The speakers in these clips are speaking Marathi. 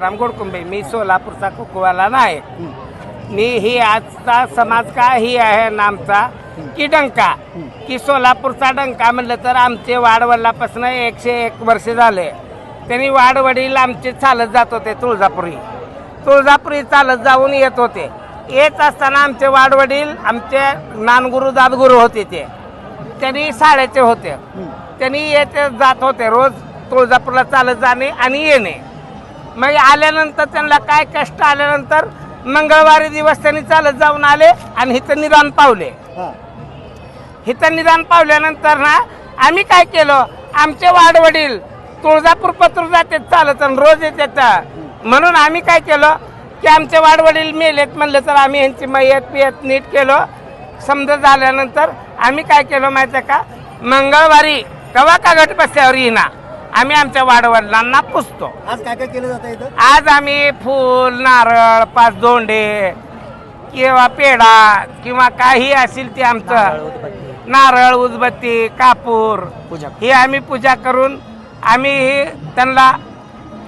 राम गोडकुंबे मी सोलापूरचा कुकवाला आहे मी ही आजचा समाज का ही आहे नामचा की डंका? की सोलापूरचा डंका म्हणलं तर आमचे वाडवडिलापासून एकशे एक वर्ष झाले. त्यांनी वाडवडील आमचे चालत जात होते तुळजापुरी. तुळजापुरी चालत जाऊन येत होते. येत असताना आमचे वाडवडील आमचे नानगुरु दादगुरु होते ते. त्यांनी साड्याचे होते. त्यांनी येत जात होते रोज तुळजापूरला चालत जाणे आणि येणे. मग आल्यानंतर त्यांना काय कष्ट आल्यानंतर मंगळवारी दिवस त्यांनी चालत जाऊन आले आणि इथं निदान पावले. इथं निदान पावल्यानंतर ना आम्ही काय केलं? आमचे वाडवडील तुळजापूर पत्र जाते चालत आणि रोज येतात. म्हणून आम्ही काय केलं? की आमचे वाडवडील मेलेत म्हणलं तर आम्ही यांची मयत पियत नीट केलं. समजा झाल्यानंतर आम्ही काय केलं माहिती आहे का? मंगळवारी कवा का गट बसल्यावर येईना. आम्ही आमच्या वाडवडिलांना पुसतो. आज काय काय केलं जातं इथं? आज आम्ही फूल नारळ पाच दोंडे किंवा पेढा किंवा काही असेल ते आमचं. नारळ उदबत्ती. कापूर पूजा. ही आम्ही पूजा करून आम्ही ही त्यांना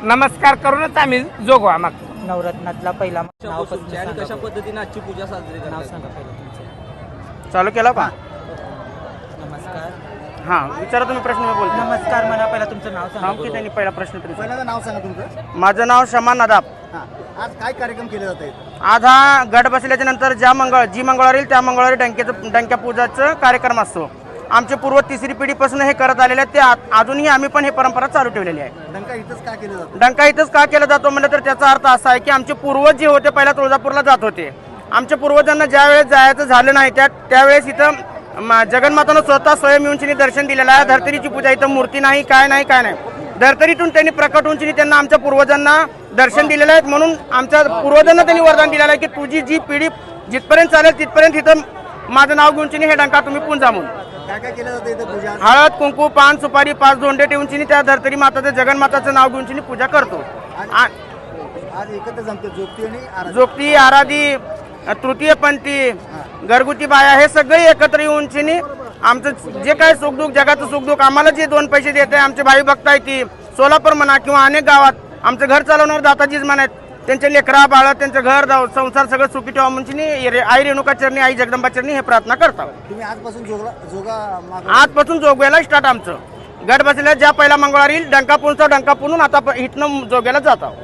नमस्कार करूनच आम्ही जोगवा मागतो. नवरत्नातला पहिला नाव आणि कशा. पद्धतीने आजची पूजा साजरी नाव करतात सांगा पहिलं तुमचं. चालू केला का? नमस्कार. हा विचारा तुम्ही प्रश्न मी बोलतो. नमस्कार म्हणा पहिला तुमचं नाव सांगा. की त्यांनी पहिला प्रश्न तरी पहिल्यांदा नाव सांगा तुमचं. माझं नाव शमा नदाब. हां आज काय कार्यक्रम केले जात आहेत? आज हा गड बसल्याच्या नंतर ज्या मंगळ जी मंगळवारी येईल त्या मंगळवारी डंक्याचं डंक्या पूजाचं कार्यक्रम असतो. आमचे पूर्व तिसरी पिढीपासून हे करत आलेले आहेत. ते आ- अजूनही आम्ही पण हे परंपरा चालू ठेवलेली आहे. डंका इथंच का केलं जातं? डंका इथंच का केला जातो म्हणलं तर त्याचा अर्थ असा आहे की आमचे पूर्वज जे होते पहिला तुळजापूरला जात होते. आमच्या पूर्वजांना ज्या वेळेस जायचं झालं नाही त्या त्यावेळेस इथं जगन्मातानं स्वतः स्वयं येऊन दर्शन दिलेलं आहे. धर्तरीची पूजा इथं मूर्ती नाही काय नाही काय नाही. धर्तरीतून त्यांनी प्रकट होऊन त्यांनी आमच्या पूर्वजांना दर्शन दिलेलं आहे. म्हणून आमच्या पूर्वजांना त्यांनी वरदान दिलेलं आहे की तुझी जी पिढी जिथपर्यंत चालेल तिथपर्यंत इथं माझं नाव घेऊन हे डंका तुम्ही पुंजा म्हणून. काय काय केलं जातं इथं पूजा? हळद कुंकू पान सुपारी पाच दोंडे ठेवून चिनी त्या धर्तरी माताचं जगन्माताचं नाव घेऊन चिनी पूजा करतो. जोगती आराधी तृतीय पंथी घरगुती बाया हे सगळे एकत्र येऊन चिनी आमचं जे काय सुखदुःख जगाचं सुखदुःख आम्हाला जे दोन पैसे देत आहे आमचे भाई भक्त आहेत ती सोलापूर म्हणा किंवा अनेक गावात आमचं घर चालवणार दाताजीच म्हणत त्यांचे लेकरा बाळ त्यांचं घर संसार सगळं सुखी ठेवा म्हणजे आई रेणुका चरणी आई जगदंबा चरणी हे प्रार्थना करतात तुम्ही आजपासून जोगव्याला स्टार्ट आमचं. गड बसल्या ज्या पहिला मंगळवारी डंका पुणचा डंका पुणून आता इथनं जोग्याला जात आहोत.